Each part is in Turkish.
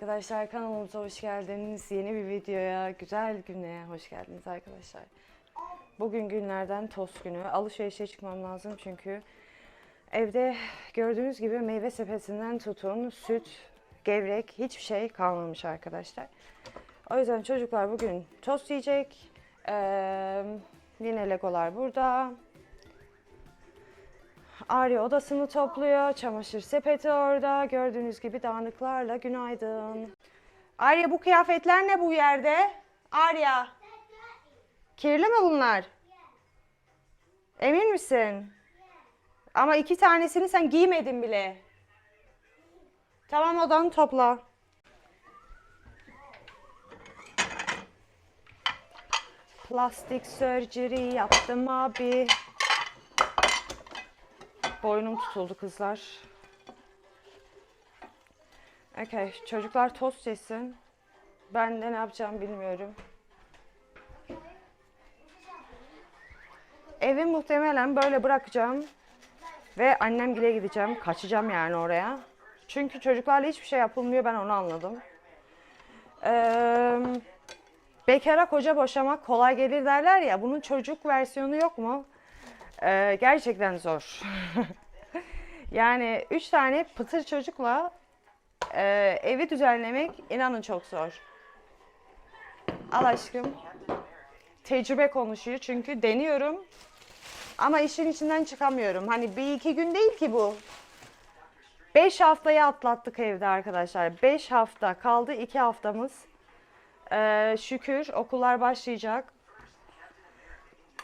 Arkadaşlar. Kanalımıza hoş geldiniz. Yeni bir videoya, güzel güne hoş geldiniz arkadaşlar. Bugün günlerden tost günü. Alışverişe çıkmam lazım çünkü evde gördüğünüz gibi meyve sepetinden tutun, süt, gevrek hiçbir şey kalmamış arkadaşlar. O yüzden çocuklar bugün tost yiyecek. Ee, yine legolar burada. Arya odasını topluyor. Çamaşır sepeti orada. Gördüğünüz gibi dağınıklarla günaydın. Arya bu kıyafetler ne bu yerde? Arya. Kirli mi bunlar? Emin misin? Ama iki tanesini sen giymedin bile. Tamam odanı topla. Plastik surgery yaptım abi. Boynum tutuldu kızlar. Okay, çocuklar tost yesin. Ben de ne yapacağım bilmiyorum. Evi muhtemelen böyle bırakacağım. Ve annemgile gideceğim. Kaçacağım yani oraya. Çünkü çocuklarla hiçbir şey yapılmıyor. Ben onu anladım. Ee, bekara koca boşamak kolay gelir derler ya. Bunun çocuk versiyonu yok mu? Ee, gerçekten zor. yani üç tane pıtır çocukla e, evi düzenlemek inanın çok zor. Al aşkım. Tecrübe konuşuyor çünkü deniyorum. Ama işin içinden çıkamıyorum. Hani bir iki gün değil ki bu. Beş haftayı atlattık evde arkadaşlar. Beş hafta kaldı iki haftamız. Ee, şükür okullar başlayacak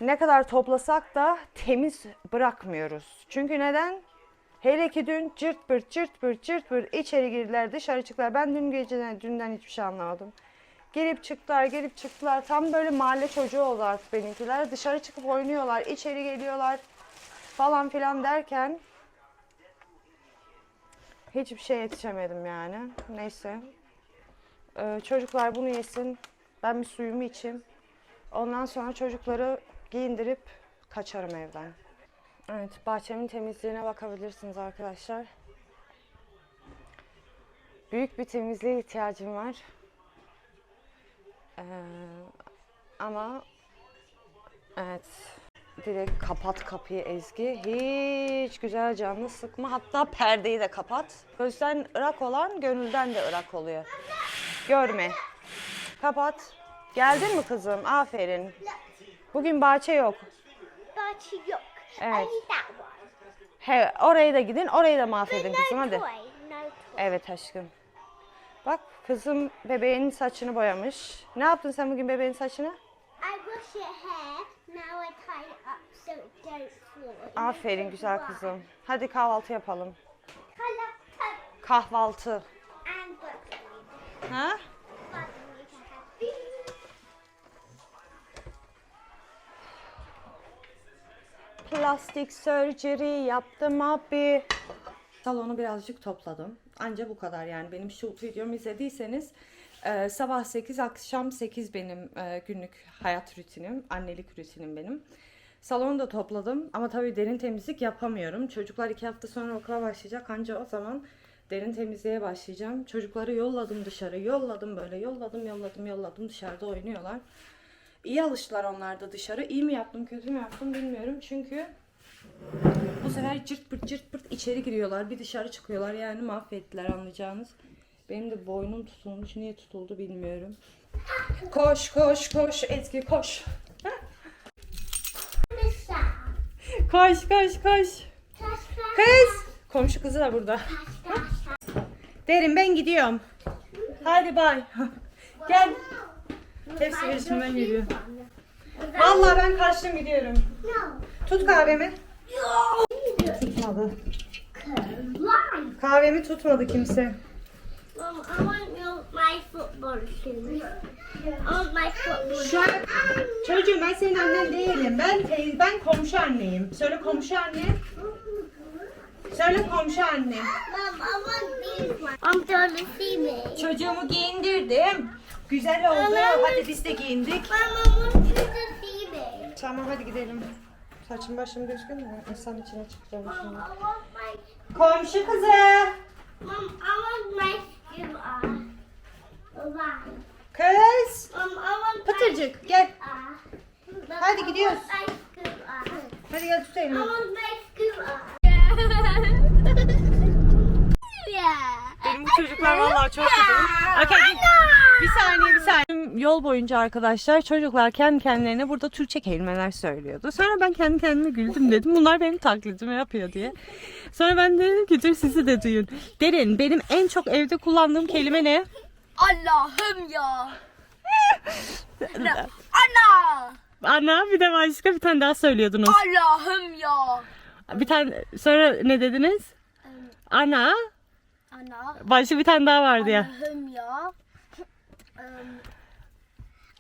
ne kadar toplasak da temiz bırakmıyoruz. Çünkü neden? Hele ki dün cırt pırt cırt pırt cırt pırt içeri girdiler dışarı çıktılar. Ben dün geceden dünden hiçbir şey anlamadım. Gelip çıktılar gelip çıktılar. Tam böyle mahalle çocuğu oldu artık benimkiler. Dışarı çıkıp oynuyorlar içeri geliyorlar falan filan derken hiçbir şey yetişemedim yani. Neyse. Ee, çocuklar bunu yesin. Ben bir suyumu içeyim. Ondan sonra çocukları giyindirip kaçarım evden. Evet, bahçemin temizliğine bakabilirsiniz arkadaşlar. Büyük bir temizliğe ihtiyacım var. Ee, ama evet, direkt kapat kapıyı Ezgi. Hiç güzel canını sıkma. Hatta perdeyi de kapat. Gözden ırak olan gönülden de ırak oluyor. Görme. Kapat. Geldin mi kızım? Aferin. Bugün bahçe yok. Bahçe yok. Evet. He, orayı da gidin, orayı da mahvedin kızım hadi. Evet aşkım. Bak kızım bebeğinin saçını boyamış. Ne yaptın sen bugün bebeğin saçını? I wash it hair. Now I tie up so it don't fall. Aferin güzel kızım. Hadi kahvaltı yapalım. Kahvaltı. Ha? Plastik surgery yaptım abi. Salonu birazcık topladım. Anca bu kadar yani. Benim şu videomu izlediyseniz e, sabah 8 akşam 8 benim e, günlük hayat rutinim. Annelik rutinim benim. Salonu da topladım ama tabii derin temizlik yapamıyorum. Çocuklar iki hafta sonra okula başlayacak. Anca o zaman derin temizliğe başlayacağım. Çocukları yolladım dışarı. Yolladım böyle. Yolladım yolladım yolladım. Dışarıda oynuyorlar. İyi alıştılar onlar da dışarı. İyi mi yaptım kötü mü yaptım bilmiyorum. Çünkü bu sefer cırt pırt cırt pırt içeri giriyorlar. Bir dışarı çıkıyorlar. Yani mahvettiler anlayacağınız. Benim de boynum tutulmuş. Niye tutuldu bilmiyorum. Koş koş koş Ezgi koş. Koş koş koş. Kız. Komşu kızı da burada. Derin ben gidiyorum. Hadi bay. Gel. Hepsi peşimden geliyor. Vallahi ben kaçtım gidiyorum. Tut kahvemi. Tutmadı. Kahvemi tutmadı kimse. Şu an çocuğum ben senin annen değilim. Ben teyze, ben komşu anneyim. Söyle komşu anne. Söyle komşu anne. Mom, I want these ones. I'm going to see me. Çocuğumu giyindirdim. Güzel oldu. Hadi biz de giyindik. Mom, I to see me. Tamam hadi gidelim. Saçım başım düzgün mü? İnsan içine çıkacağım Mom, şimdi. I Komşu kızı. Mom, I want my line. Kız. I want Pıtırcık gel. Hadi gidiyoruz. I. Hadi gel I tutayım. want my yeah. Benim bu çocuklar vallahi çok güzel. Okay, bir, saniye bir saniye. Yol boyunca arkadaşlar çocuklar kendi kendilerine burada Türkçe kelimeler söylüyordu. Sonra ben kendi kendime güldüm dedim. Bunlar benim taklidimi yapıyor diye. Sonra ben dedim ki dur sizi de duyun. Derin benim en çok evde kullandığım kelime ne? Allah'ım ya. Ana. Ana bir de başka bir tane daha söylüyordunuz. Allah'ım ya. Bir tane sonra ne dediniz? Ana Ana. başka bir tane daha vardı ya. Allah'ım ya.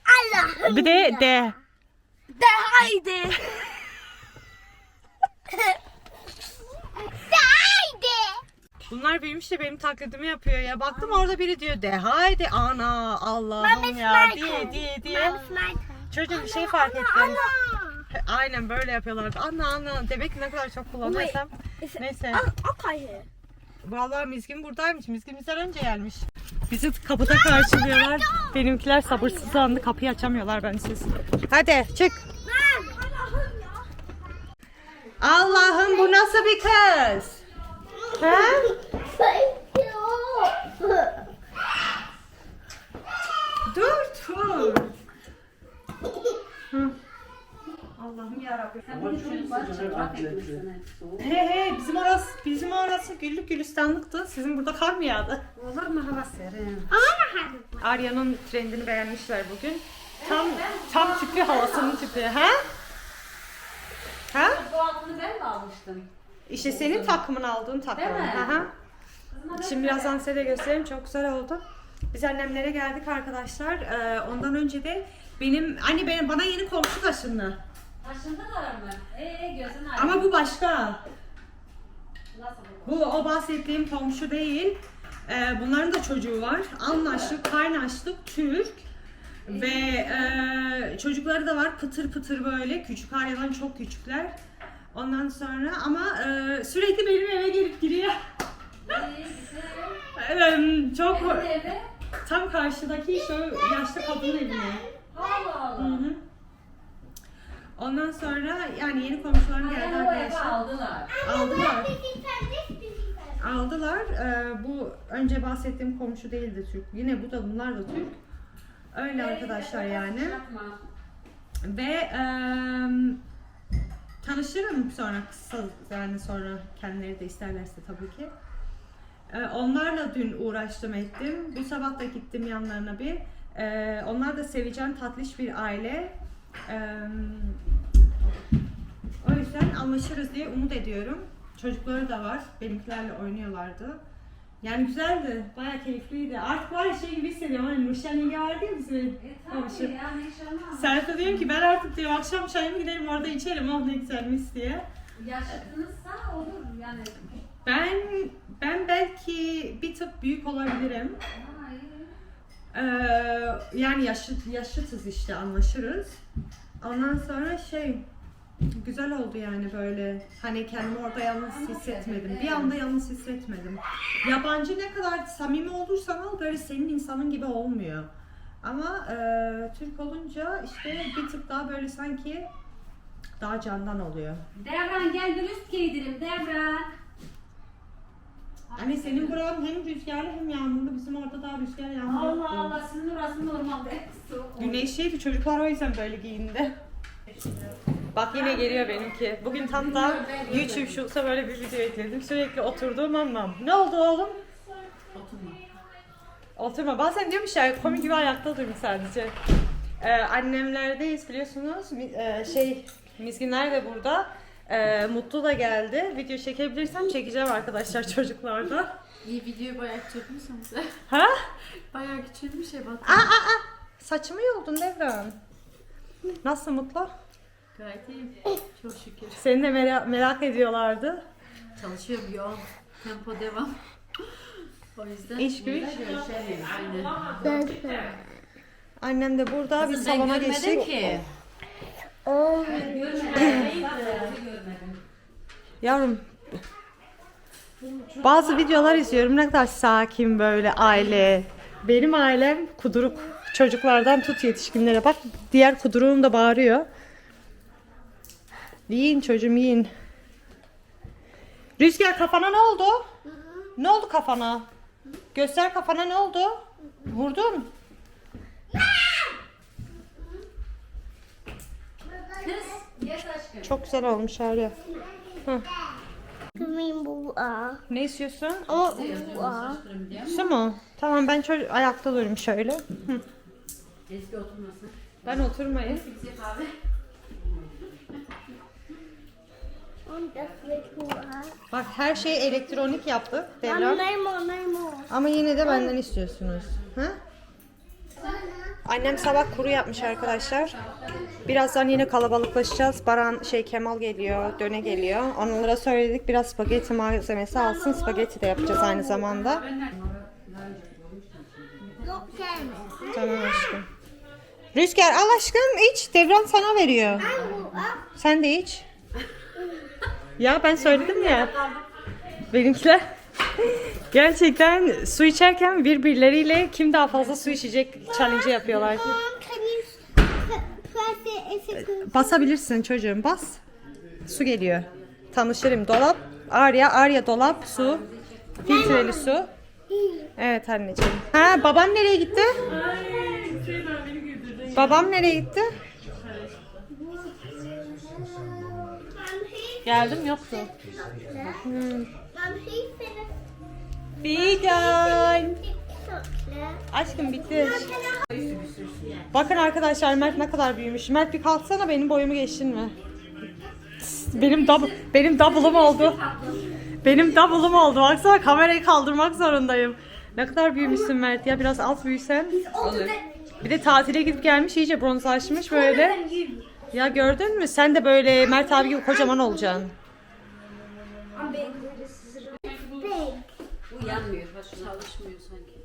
Allah'ım Bir de de. De haydi. haydi. Bunlar büyümüş de benim taklidimi yapıyor ya. Baktım orada biri diyor de haydi ana Allah'ım Mami's ya Michael. diye diye diye. Çocuk bir şey fark ettim. Aynen böyle yapıyorlardı. Ana ana demek ki ne kadar çok kullanıyorsam. Neyse. Okay. Vallahi Mizgin buradaymış. Mizgin bizden önce gelmiş. Bizi kapıda karşılıyorlar. Benimkiler sabırsızlandı. Kapıyı açamıyorlar ben siz. Hadi çık. Allah'ım bu nasıl bir kız? Ha? Dur dur. Hı. Allah'ım yarabbim. He he bizim orası bizim orası güllük gülistanlıktı. Sizin burada kar mı yağdı? Olur mu hava serin? Arya'nın trendini beğenmişler bugün. Tam tam tipi havasının tipi ha? Ha? Bu altını ben mi almıştım? İşte senin takımın aldığın takım. Değil mi? Hı hı. Şimdi birazdan size de göstereyim. Çok güzel oldu. Biz annemlere geldik arkadaşlar. Ee, ondan önce de benim hani benim bana yeni komşu taşındı. Taşındılar mı? Ee gözün aydın. Ama bu başka. Nasıl bu? Bu o bahsettiğim komşu değil. Ee, bunların da çocuğu var. Anlaştık, kaynaştık, Türk. Ve e, çocukları da var pıtır pıtır böyle. Küçük Arya'dan çok küçükler. Ondan sonra ama e, sürekli benim eve gelip giriyor. İyi, güzel. Em, çok tam karşıdaki şu yaşlı kadın evine. Allah Hı Allah. hı. Ondan sonra yani yeni komşularım geldi arkadaşlar. aldılar. Aldılar. Aldılar. Ee, bu önce bahsettiğim komşu değildi Türk. Yine bu da bunlar da Türk. Öyle arkadaşlar yani. Ve em, tanışırım sonra kısa yani sonra kendileri de isterlerse tabii ki. Ee, onlarla dün uğraştım ettim. Bu sabah da gittim yanlarına bir. Ee, onlar da sevecen tatlış bir aile. Ee, o yüzden anlaşırız diye umut ediyorum. Çocukları da var. Benimkilerle oynuyorlardı. Yani güzeldi. Bayağı keyifliydi. Artık var şey gibi hissediyorum. Hani Nurşen yenge vardı ya bizim E komşu. tabii ya ne iş olmaz. Serpil diyorum ki ben artık diyor akşam çayımı gidelim orada içelim. Oh ne güzelmiş diye. Yaşıtınızsa olur yani. Ben ben belki bir tık büyük olabilirim. Ha, iyi. Ee, yani yaşıt, yaşıtız işte anlaşırız. Ondan sonra şey güzel oldu yani böyle hani kendimi orada yalnız hissetmedim. Bir anda yalnız hissetmedim. Yabancı ne kadar samimi olursan ol böyle senin insanın gibi olmuyor. Ama e, Türk olunca işte bir tık daha böyle sanki daha candan oluyor. Devran gel bir üst giydirim Devran. Hani senin buran hem rüzgarlı hem yağmurlu. Bizim orada daha rüzgar yağmur Allah. Allah sizin orası normalde. Soğuk. Güneşliydi çocuklar o yüzden böyle giyindi. Bak yine geliyor benimki. Bugün tam da YouTube Shorts'a böyle bir video ekledim. Sürekli oturduğum anlam. Ne oldu oğlum? Oturma. Oturma. Bazen diyormuş ya komik gibi ayakta durmuş sadece. Ee, annemlerdeyiz biliyorsunuz. Mi- e, şey Mizginler de burada. Ee, Mutlu da geldi. Video çekebilirsem çekeceğim arkadaşlar çocuklarda. İyi videoyu bayağı küçültmüşsün sen. Ha? Bayağı küçülmüş ya. Aa, aa, aa. Saçımı yoldun Devran. Nasıl Mutlu? Gayet iyi. Çok şükür. Seni de mera- merak ediyorlardı. Çalışıyorum yoğun. Tempo devam. O yüzden İş güç. görüşemiyoruz. Aynen. Annem de burada. Kızım, ben salona görmedim geçtik. ki. Yavrum Bazı videolar izliyorum ne kadar sakin böyle aile. Benim ailem kuduruk. Çocuklardan tut yetişkinlere bak. Diğer kuduruğum da bağırıyor. Yiyin çocuğum yiyin. Rüzgar kafana ne oldu? Ne oldu kafana? Göster kafana ne oldu? Vurdun. Yes aşkım. Çok güzel olmuş Arya. Aa. Ne istiyorsun? Aa. Su mu? Tamam ben çocuk ayakta durayım şöyle. Hı. Eski oturmasın. Ben oturmayayım. Bak her şeyi elektronik yaptık Devran. Ama yine de benden istiyorsunuz. Ha? Annem sabah kuru yapmış arkadaşlar. Birazdan yine kalabalıklaşacağız. Baran şey Kemal geliyor, Döne geliyor. Onlara söyledik biraz spagetti malzemesi alsın. Spagetti de yapacağız aynı zamanda. Yok. Tamam aşkım. Rüzgar al aşkım iç. Devran sana veriyor. Sen de iç. Ya ben söyledim ya. Benimkiler gerçekten su içerken birbirleriyle kim daha fazla su içecek challenge yapıyorlar. Basabilirsin çocuğum bas. Su geliyor. Tanışırım. Dolap. Arya, Arya dolap, su. Filtreli su. Evet anneciğim. Ha babam nereye gitti? Babam nereye gitti? Geldim yoktu. Finished. Fidan. Aşkım bitti. Bakın arkadaşlar Mert ne kadar büyümüş. Mert bir kalksana benim boyumu geçtin mi? Benim double, benim double'ım oldu. Benim double'ım oldu. Baksana kamerayı kaldırmak zorundayım. Ne kadar büyümüşsün Mert ya biraz alt büyüsen. Bir de tatile gidip gelmiş iyice bronzlaşmış böyle. Ya gördün mü? Sen de böyle Mert abi gibi kocaman olacaksın. Uyanmıyor. Çalışmıyor sanki.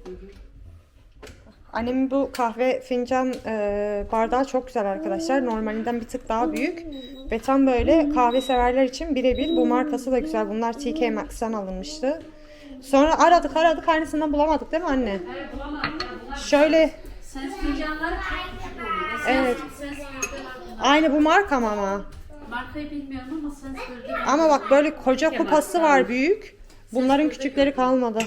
Annemin bu kahve fincan e, bardağı çok güzel arkadaşlar. Normalinden bir tık daha büyük. Ve tam böyle kahve severler için birebir. Bu markası da güzel. Bunlar TK Maxx'tan alınmıştı. Sonra aradık aradık aynısından bulamadık değil mi anne? Şöyle Sens fincanları çok küçük oluyor. Evet. Fincanlar. aynı bu marka mı ama? Markayı bilmiyorum ama sens bölge. Ama bak böyle koca kupası var büyük. Bunların küçükleri kalmadı.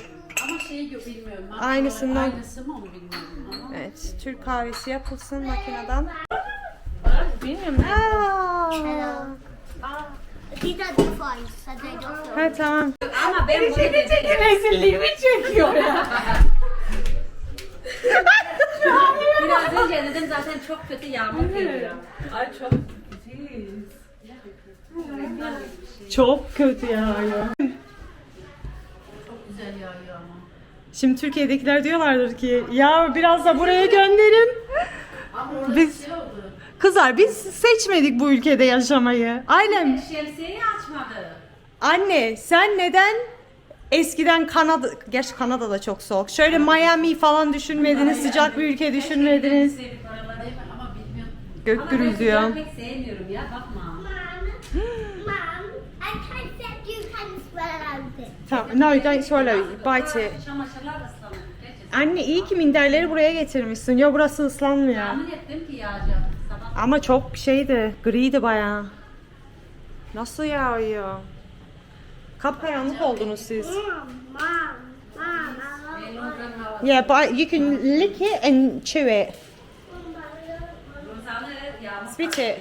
Ama şeyi yok bilmiyorum. Marka Aynısından. olarak Aynısı mı onu bilmiyorum ama. Evet, Türk kahvesi yapılsın makineden. Bilmiyorum. Aa. Different, so they don't Ha tamam. Ama ben bunu dedim. Rezilliğimi çekiyor ya. Biraz önce dedim zaten çok kötü yağmur geliyor. Ay çok Çok kötü ya. Güzel yağıyor ama. Şimdi Türkiye'dekiler diyorlardır ki ya biraz da buraya gönderin. Ama Biz- şey oldu. Kızlar biz seçmedik bu ülkede yaşamayı. Ailem Şemsiyeyi açmadı. anne sen neden eskiden Kanada, gerçi Kanada'da çok soğuk. Şöyle Miami falan düşünmediniz, sıcak bir ülke düşünmediniz. Ama. Gök Ama ben gürültüyor. sıcak pek sevmiyorum ya bakma. Mom, Mom, I can set you can swallow it. Tamam, no don't swallow, bite it. Anne iyi ki minderleri buraya getirmişsin. Ya burası ıslanmıyor. Tahmin ettim ki yağacak. Ama çok şeydi, griydi bayağı. Nasıl yağıyor? Kapkaranlık oldunuz siz. Yeah, but you can lick it and chew it. Spit it.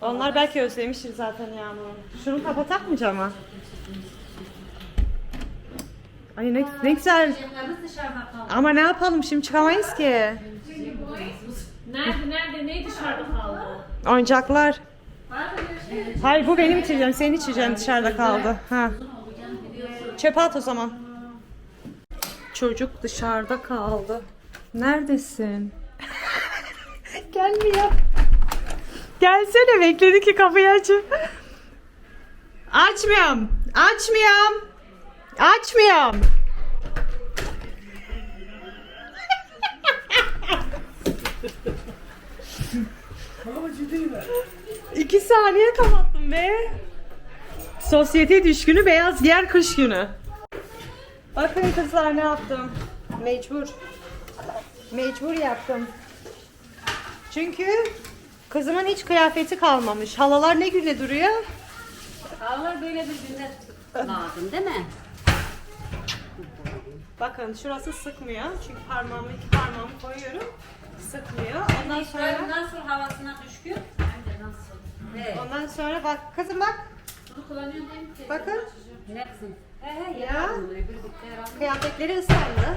Onlar belki özlemiştir zaten yağmuru. Şunu kapatak mı cama? Ay ne, ne güzel. Ama ne yapalım şimdi çıkamayız ki. Nerede nerede ne dışarıda kaldı? Oyuncaklar. Şey? Hayır bu benim içeceğim, senin içeceğim dışarıda kaldı. Ha. Çöpe at o zaman. Çocuk dışarıda kaldı. Neredesin? Gelmiyor. Gelsene bekledi ki kapıyı açıp. Açmıyorum. Açmıyorum. Açmıyorum. İki saniye kapattım be. Sosyete düşkünü beyaz giyer kış günü. Bakın kızlar ne yaptım. Mecbur. Mecbur yaptım. Çünkü kızımın hiç kıyafeti kalmamış. Halalar ne güne duruyor? Havalar böyle birbirine lazım değil mi? Bakın şurası sıkmıyor. Çünkü parmağımı iki parmağımı koyuyorum. Sıkmıyor. Ondan sonra nasıl havasına düşkün? Hem de nasıl? Evet. ondan sonra bak kızım bak. Bunu kullanıyorum değil mi? Bakın Hepsini. He he Ya. herhalde. kıyafetleri ıslandı.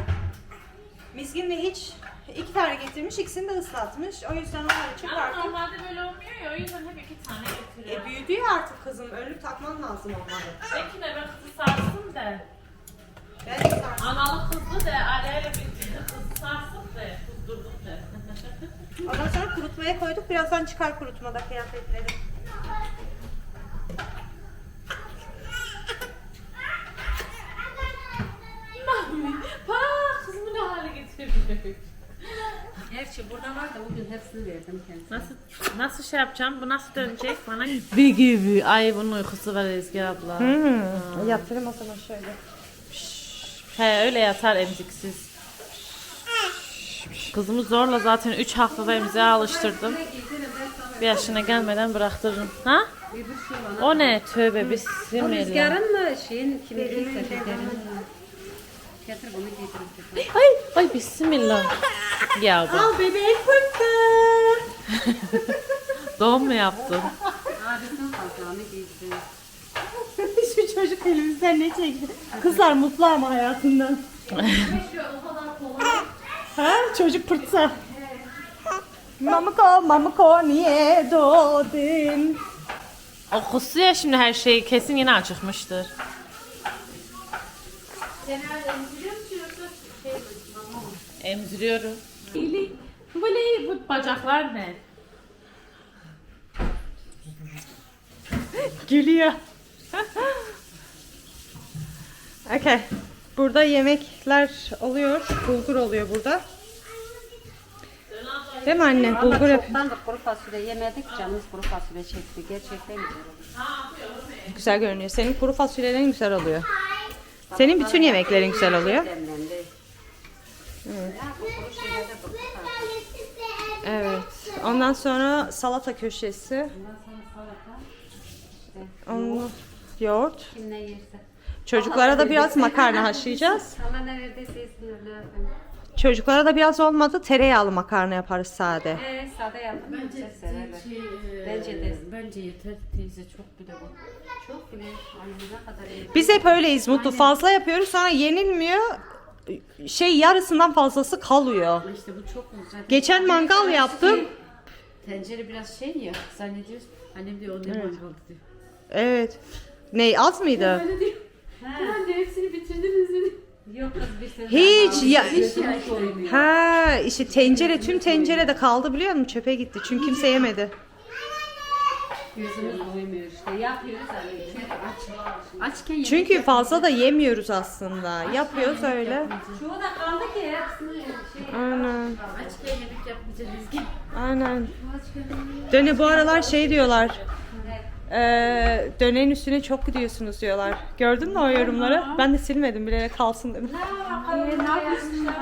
Miskin de hiç iki tane getirmiş, ikisini de ıslatmış. O yüzden onları Ama çıkarttım. normalde böyle olmuyor ya o yüzden hep iki tane getiriyor. E büyüdü ya artık kızım. Önlük takman lazım onları. Belki de ben kızı sarsın da. De. Analı kızlı da arayla bir kızı sarsın da. Kızdırdık da. Ondan sonra kurutmaya koyduk. Birazdan çıkar kurutmada kıyafetleri. Mami, bak kızımı ne hale getirdi. Gerçi burada var da bugün hepsini verdim kendisine. Nasıl nasıl şey yapacağım? Bu nasıl dönecek bana? Bir gibi. Ay bunun uykusu var Ezgi abla. Hmm. Yatırım o zaman şöyle. He öyle yatar emziksiz. Kızımı zorla zaten 3 haftada emziğe alıştırdım. Bir yaşına gelmeden bıraktırırım. Ha? O ne? Tövbe bismillah. Rüzgarın mı şeyin kimi? Getir bunu giydirin. Ay, ay bismillah. Ya bak. Al bebek fırtı. Doğum mu yaptın? Abisinin fazlalığını giysin. Çocuk elimizden ne çekti? Kızlar mutlu ama hayatından. ha? Çocuk pırtsa. Mamuko, mamuko niye doğdun? O kusuyor şimdi her şeyi. Kesin yine acıkmıştır. Emziriyorum. Böyle bu bacaklar ne? Gülüyor. okay. Burada yemekler oluyor. Bulgur oluyor burada. Değil mi anne? Bulgur yap. Çoktan da kuru fasulye yemedik canımız kuru fasulye çekti. Gerçekten güzel olur. Güzel görünüyor. Senin kuru fasulyelerin güzel oluyor. Senin bütün yemeklerin güzel oluyor. Demlendi. Ya bu kuru şeylerde bıktık artık. Evet. Ondan sonra salata köşesi. Ondan sonra salata. İşte Onu yoğurt. Çocuklara da biraz makarna haşlayacağız. Allah yapayım. Çocuklara da biraz olmadı tereyağlı makarna yaparız sade. Ee, sade yaptım. Bence severler. Bence de. Bence yeter teyze çok bile bu. Çok bile. Ay ne kadar iyi. Biz hep öyleyiz Mutlu. Fazla yapıyoruz sonra yenilmiyor. Şey yarısından fazlası kalıyor. İşte bu çok güzel. Geçen mangal yaptım. Tencere biraz şey ya zannediyoruz. Annem diyor o ne mangaldı diyor. Evet. Ney az mıydı? Anne hepsini bitirdiniz dedi. Yok kız bir sene. Hiç ya Hiç. Ha işte tencere tüm tencere de kaldı biliyor musun? Çöpe gitti. Çünkü kimse yemedi. Gözümüz doymuyor işte. Yapıyoruz aç. Açken yemek Çünkü fazla da yemiyoruz aslında. Yapıyoruz öyle. Çoğu da kaldı ki hepsini şey. Aynen. Açken yemek yapmayacağız Ezgi. Aynen. Döne bu aralar şey diyorlar. Eee döneğin üstüne çok gidiyorsunuz diyorlar. Gördün mü o yorumları? Ben de silmedim bilerek kalsın dedim.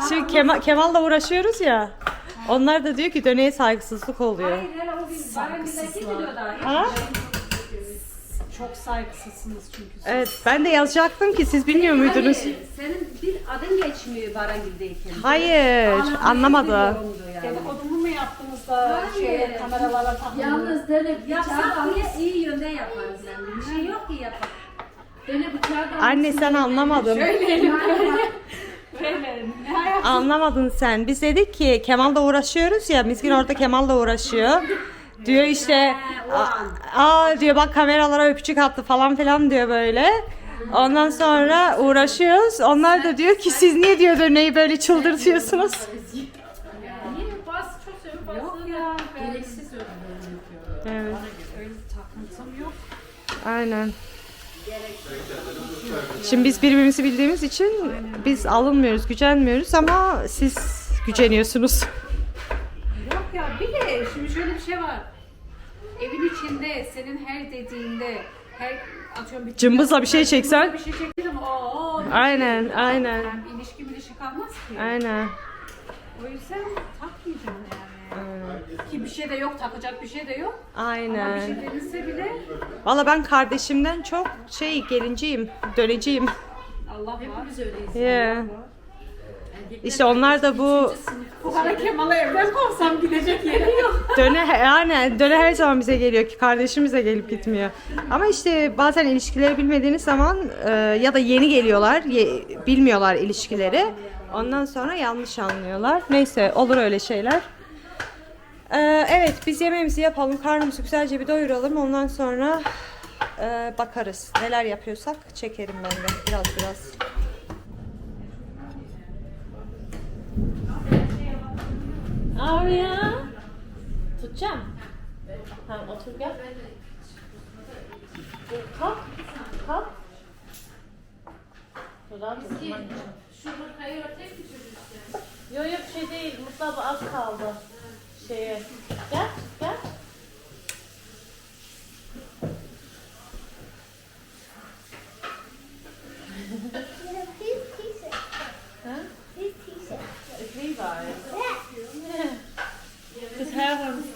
Şimdi Kemal, Kemal'la uğraşıyoruz ya. Onlar da diyor ki döneğe saygısızlık oluyor. Hele o bir barangideki diyor da. Ha? Çok saygısızsınız çünkü. Evet ben de yazacaktım ki siz bilmiyor muydunuz? Hayır, Senin bir adın geçmiyor barangideyken. Hayır anlamadı. Yani. Kodumu mu yaptınız da şey kameralara takılıyor? Yalnız döne Yapsak diye iyi yönde yaparız yani. Bir şey yok ki yapar. döne bıçağı da Anne sen anlamadın. Anlamadın sen. Biz dedik ki Kemal'la uğraşıyoruz ya. Miskin orada Kemal'la uğraşıyor. Diyor işte "Aa, diyor bak kameralara öpücük attı falan filan diyor böyle. Ondan sonra uğraşıyoruz. Onlar da diyor ki siz niye diyor döneyi böyle çıldırtıyorsunuz? Evet. Aynen. Şimdi biz birbirimizi bildiğimiz için biz alınmıyoruz, gücenmiyoruz ama siz güceniyorsunuz. Yok ya bir de şimdi şöyle bir şey var. Evin içinde senin her dediğinde Her atıyorum bir Cımbızla bir şey çeksen. bir şey çekelim. Oo. Aynen, aynen. Yani ilişki ilişki kalmaz ki. Aynen. O yüzden takmayacağım yani. Ki bir şey de yok, takacak bir şey de yok. Ama bir şey Aynen. denilse bile Valla ben kardeşimden çok şey gelinciyim, döneciyim. Allah var. Hepimiz öyleyiz. Yeah. İşte onlar da bu Bu kara Kemal'ı evden kovsam gidecek yeri yok. döne yani döne her zaman bize geliyor ki kardeşimiz de gelip gitmiyor. Ama işte bazen ilişkileri bilmediğiniz zaman e, ya da yeni geliyorlar, ye- bilmiyorlar ilişkileri. Ondan sonra yanlış anlıyorlar. Neyse olur öyle şeyler. Ee, evet biz yemeğimizi yapalım, karnımızı güzelce bir doyuralım. Ondan sonra e, bakarız. Neler yapıyorsak çekerim ben de biraz biraz. Arya. Tutacağım. Tamam otur gel. Kalk. Kalk. İçin. Şu hırkayı örtek mi çocuksun? Yok yok şey değil. Mutlaka az kaldı. Şeye. Gel. Gel.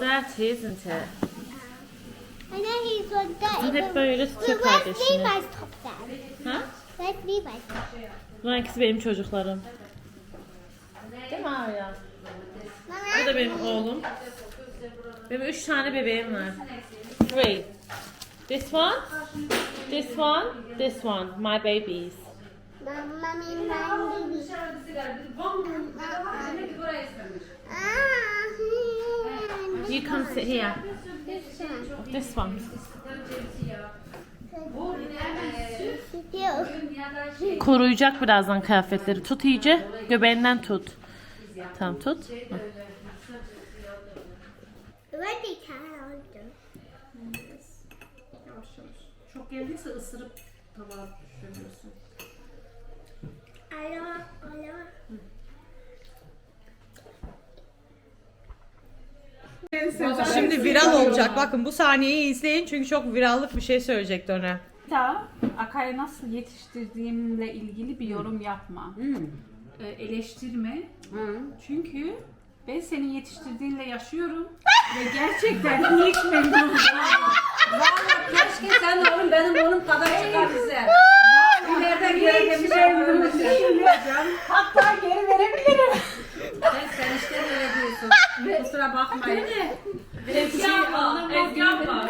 Dirty isn't it? I know he's one day. Hep böyle tutuyor where's. Levi's top then? Ha? Where's Levi's top? Bunlar ikisi benim çocuklarım. Değil mi Arya? Bu da benim oğlum. Benim üç tane bebeğim var. Three. This one, this one, this one. My babies. Mommy, mommy. Ah, You come sit here. this one. This one. Birazdan kıyafetleri. Tut iyice. Göbeğinden tut. Tamam tut. Çok geldiyse ısırıp tabağa düşürüyorsun. Alo, alo. Şimdi viral olacak. Bakın bu sahneyi izleyin çünkü çok virallık bir şey söyleyecek Döne. Da Akay'ı nasıl yetiştirdiğimle ilgili bir yorum yapma. Ee, eleştirme. Çünkü ben senin yetiştirdiğinle yaşıyorum ve gerçekten hiç memnunum. Keşke sen de oğlum benim oğlum kadar çıkar bize. İleriden Hiç memnunum değilim. Hatta geri verebilirim. Sen sen işte öyle diyorsun. Kusura bakmayın. Ezgi yapma. Ezgi yapma.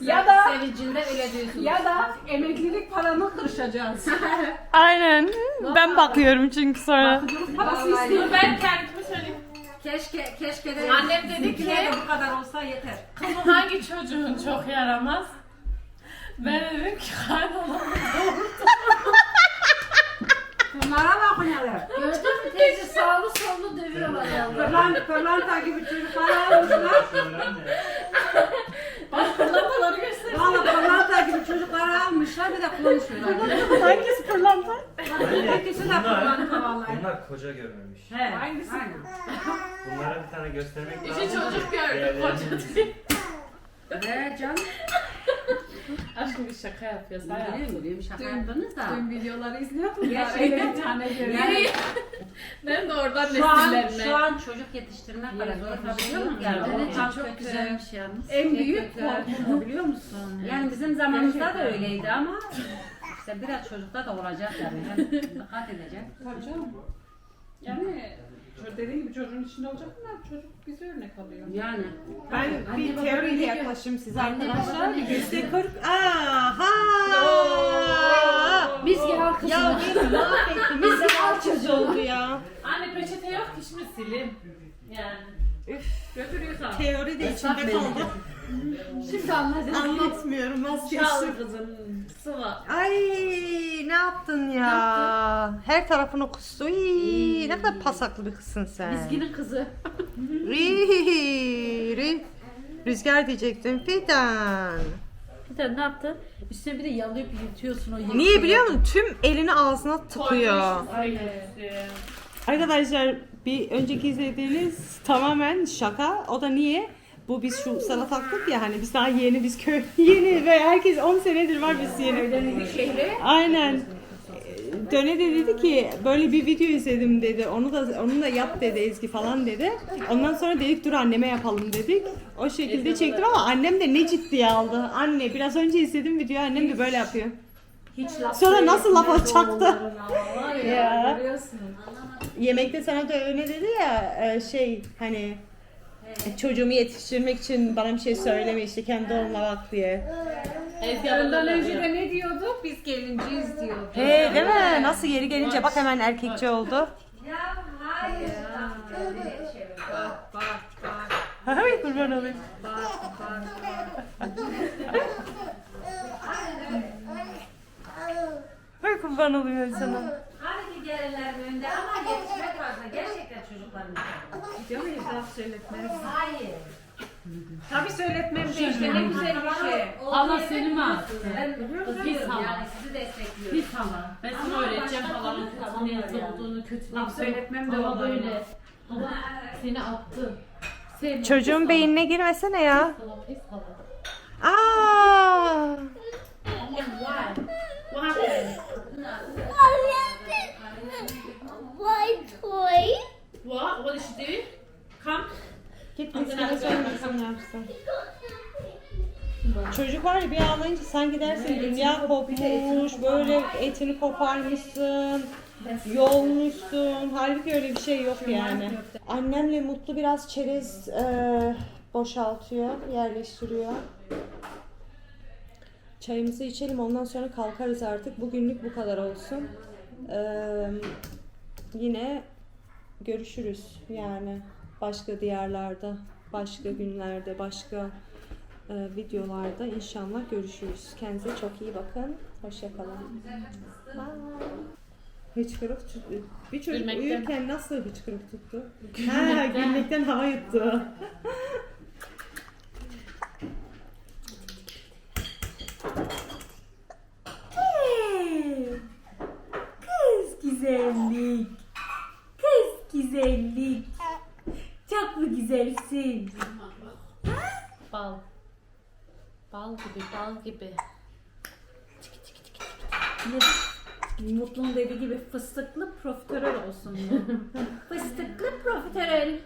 Ya da Sevincinde öyle diyorsun. ya da emeklilik paranı kırışacağız. Aynen. Ben bakıyorum çünkü sonra. Parası istiyor. Ben kendimi söyleyeyim. Keşke keşke de Annem dedi ki- bizimkiler de bu kadar olsa yeter. Kızım hangi çocuğun çok yaramaz? Ben dedim ki kaybolan. Bunlara bakın hele. Gördün mü teyze sağlı sollu dövüyorlar ya. Pırlan, pırlanta gibi çocukları almışlar. Pırlantaları göster. Valla pırlanta gibi çocukları almışlar bir de konuşuyorlar. Hangisi pırlanta? İkisi de pırlanta vallahi. Bunlar koca görmemiş. He, aynen. Bunlara bir tane göstermek lazım. İki çocuk Değerlerini koca değil. Ne can? Aşkım bir şaka yapıyoruz hayatım. Biliyorum biliyorum şaka yaptınız da. Tüm videoları izliyordum. Gerçekten. Bir tane görüyorum. Ben de oradan şu an, nesillerine. şu an çocuk yetiştirmek kadar zor bir şey yok yani. Evet, Çok çok güzelmiş yalnız. En büyük korkum biliyor musun? Yani bizim zamanımızda da öyleydi ama işte biraz çocukta da olacak yani. yani dikkat edecek. Tabii canım. Yani çocuk dediğin gibi çocuğun içinde olacak ama çocuk bize örnek alıyor. Yani. Ben bir teoriyle yaklaşayım size arkadaşlar. baba ne Yüzde kırk. Aha! Biz gel kızım. Ya beni mahvetti. Biz al çocuğu oldu ya. Anne peçete yok ki şimdi silin. Yani. Götürüyorsan. Teori de içimde kaldı. Şimdi anladın. Anlatmıyorum. Çal kızım. Sıva. Ay ne yaptın ya? Her tarafını kustu. Iy, ne kadar pasaklı bir kızsın sen. Bizginin kızı. Ri- ri- Rüzgar diyecektim. Fidan. Bir tane ne yaptı? Üstüne bir de yalayıp yırtıyorsun o yırtıyı. Niye biliyor musun? Tüm elini ağzına tıkıyor. Aynen. Arkadaşlar bir önceki izlediğiniz tamamen şaka. O da niye? Bu biz şu salatalık ya hani biz daha yeni biz köy yeni ve herkes 10 senedir var biz yeni. Şehre. Aynen. Döne de dedi ki böyle bir video izledim dedi. Onu da onu da yap dedi Ezgi falan dedi. Ondan sonra dedik dur anneme yapalım dedik. O şekilde çektim ama annem de ne ciddiye aldı. Anne biraz önce izledim videoyu annem de böyle yapıyor. Hiç laf Sonra nasıl laf. Var ya. Yemekte sana da öyle dedi ya e, şey hani çocuğumu yetiştirmek için bana bir şey söyleme işte kendi olma bak diye. Ondan abla önce de ne diyorduk? Biz gelinciyiz diyorduk. He değil mi? Nasıl yeri gelince bak hemen erkekçi oldu. Bak bak bak Hay kurban olayım. bak bak. Hay kurban olayım ben sana. Halbuki gelirler önünde ama yetişmek fazla. Gerçekten çocukların. Diyor muyuz laf söyletmez? Hayır. Tabii söyletmem de işte ne güzel bir şey. Hala seni mi? Ben Pis hala. yani sizi destekliyorum. Pis hala. Ben sana öğreteceğim halanın kötü ne olduğunu, kötü Laf söyletmem de onlarına. böyle. Hala seni attı. Sevmiyorum. Çocuğun beynine girmesene ya. hala, Pis hala. Aa! What? What did she do? Come. Git miskine söylemesin yapsın. Çocuk var ya bir ağlayınca sanki dersin dünya kopmuş, böyle etini koparmışsın, yolmuşsun. Halbuki öyle bir şey yok yani. Annemle Mutlu biraz çerez e, boşaltıyor, yerleştiriyor. Çayımızı içelim ondan sonra kalkarız artık. Bugünlük bu kadar olsun. Ee, yine görüşürüz yani başka diyarlarda, başka günlerde, başka e, videolarda inşallah görüşürüz. Kendinize çok iyi bakın. Hoşçakalın. Hıçkırık tuttu. Bir çocuk Gülmekten. uyurken nasıl hıçkırık tuttu? ha, gülmekten hava yuttu. Kız güzellik. Kız güzellik. Çok mu güzelsin? Bal. Bal gibi, bal gibi. Mutlu'nun dediği gibi fıstıklı profiterol olsun bu. fıstıklı profiterol.